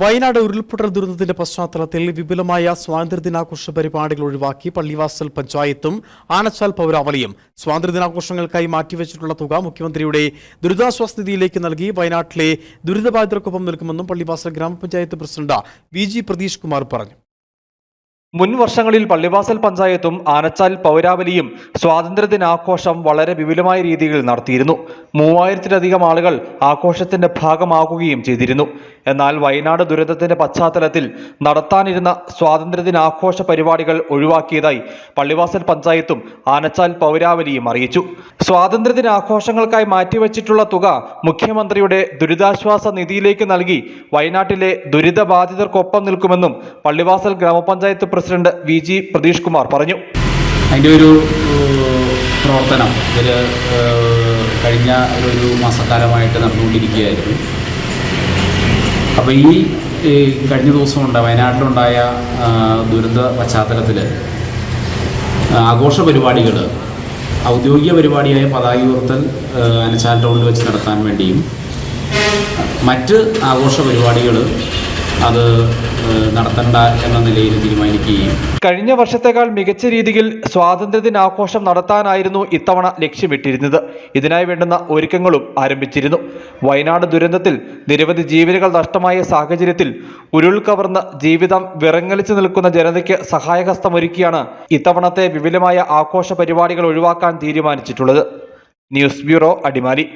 വയനാട് ഉരുൾപൊട്ടൽ ദുരന്തത്തിന്റെ പശ്ചാത്തലത്തിൽ വിപുലമായ സ്വാതന്ത്ര്യദിനാഘോഷ പരിപാടികൾ ഒഴിവാക്കി പള്ളിവാസൽ പഞ്ചായത്തും ആനച്ചാൽ പൗരാവലിയും സ്വാതന്ത്ര്യദിനാഘോഷങ്ങൾക്കായി മാറ്റിവെച്ചിട്ടുള്ള തുക മുഖ്യമന്ത്രിയുടെ ദുരിതാശ്വാസ നിധിയിലേക്ക് നൽകി വയനാട്ടിലെ ദുരിതബാധിതർക്കൊപ്പം നിൽക്കുമെന്നും പള്ളിവാസൽ ഗ്രാമപഞ്ചായത്ത് president V G Pratheesh Kumar പറഞ്ഞു. മുൻ വർഷങ്ങളിൽ പള്ളിവാസൽ പഞ്ചായത്തും ആനച്ചാൽ പൗരാവലിയും സ്വാതന്ത്ര്യദിനാഘോഷം വളരെ വിപുലമായ രീതിയിൽ നടത്തിയിരുന്നു. മൂവായിരത്തിലധികം ആളുകൾ ആഘോഷത്തിന്റെ ഭാഗമാകുകയും ചെയ്തിരുന്നു. എന്നാൽ വയനാട് ദുരന്തത്തിന്റെ പശ്ചാത്തലത്തിൽ നടത്താനിരുന്ന സ്വാതന്ത്ര്യദിനാഘോഷ പരിപാടികൾ ഒഴിവാക്കിയതായി പള്ളിവാസൽ പഞ്ചായത്തും ആനച്ചാൽ പൗരാവലിയും അറിയിച്ചു. സ്വാതന്ത്ര്യദിനാഘോഷങ്ങൾക്കായി മാറ്റിവെച്ചിട്ടുള്ള തുക മുഖ്യമന്ത്രിയുടെ ദുരിതാശ്വാസ നിധിയിലേക്ക് നൽകി വയനാട്ടിലെ ദുരിതബാധിതർക്കൊപ്പം നിൽക്കുമെന്നും പള്ളിവാസൽ ഗ്രാമപഞ്ചായത്ത് president V G Pratheesh Kumar പറഞ്ഞു. അതിന്റെ ഒരു പ്രവർത്തനം ഇതിൽ കഴിഞ്ഞ ഒരു മാസക്കാലമായിട്ട് നടന്നുകൊണ്ടിരിക്കുകയായിരുന്നു. അപ്പോൾ ഈ കഴിഞ്ഞ ദിവസം ഉണ്ട് വയനാട്ടിലുണ്ടായ ദുരന്ത പശ്ചാത്തലത്തിൽ ആഘോഷ പരിപാടികൾ ഔദ്യോഗിക പരിപാടിയായ പതാക ഉയർത്തൽ അനച്ചാൽ ടൗണിൽ വെച്ച് നടത്താൻ വേണ്ടിയും മറ്റ് ആഘോഷ പരിപാടികൾ അത് നടത്തണ്ട എന്ന നിലയിൽ തീരുമാനിക്കുകയും. കഴിഞ്ഞ വർഷത്തേക്കാൾ മികച്ച രീതിയിൽ സ്വാതന്ത്ര്യദിനാഘോഷം നടത്താനായിരുന്നു ഇത്തവണ ലക്ഷ്യമിട്ടിരുന്നത്. ഇതിനായി വേണ്ടുന്ന ഒരുക്കങ്ങളും ആരംഭിച്ചിരുന്നു. വയനാട് ദുരന്തത്തിൽ നിരവധി ജീവനുകൾ നഷ്ടമായ സാഹചര്യത്തിൽ ഉരുൾ കവർന്ന് ജീവിതം വിറങ്ങലിച്ചു നിൽക്കുന്ന ജനതയ്ക്ക് സഹായഹസ്തമൊരുക്കിയാണ് ഇത്തവണത്തെ വിപുലമായ ആഘോഷ പരിപാടികൾ ഒഴിവാക്കാൻ തീരുമാനിച്ചിട്ടുള്ളത്. News bureau Adimali.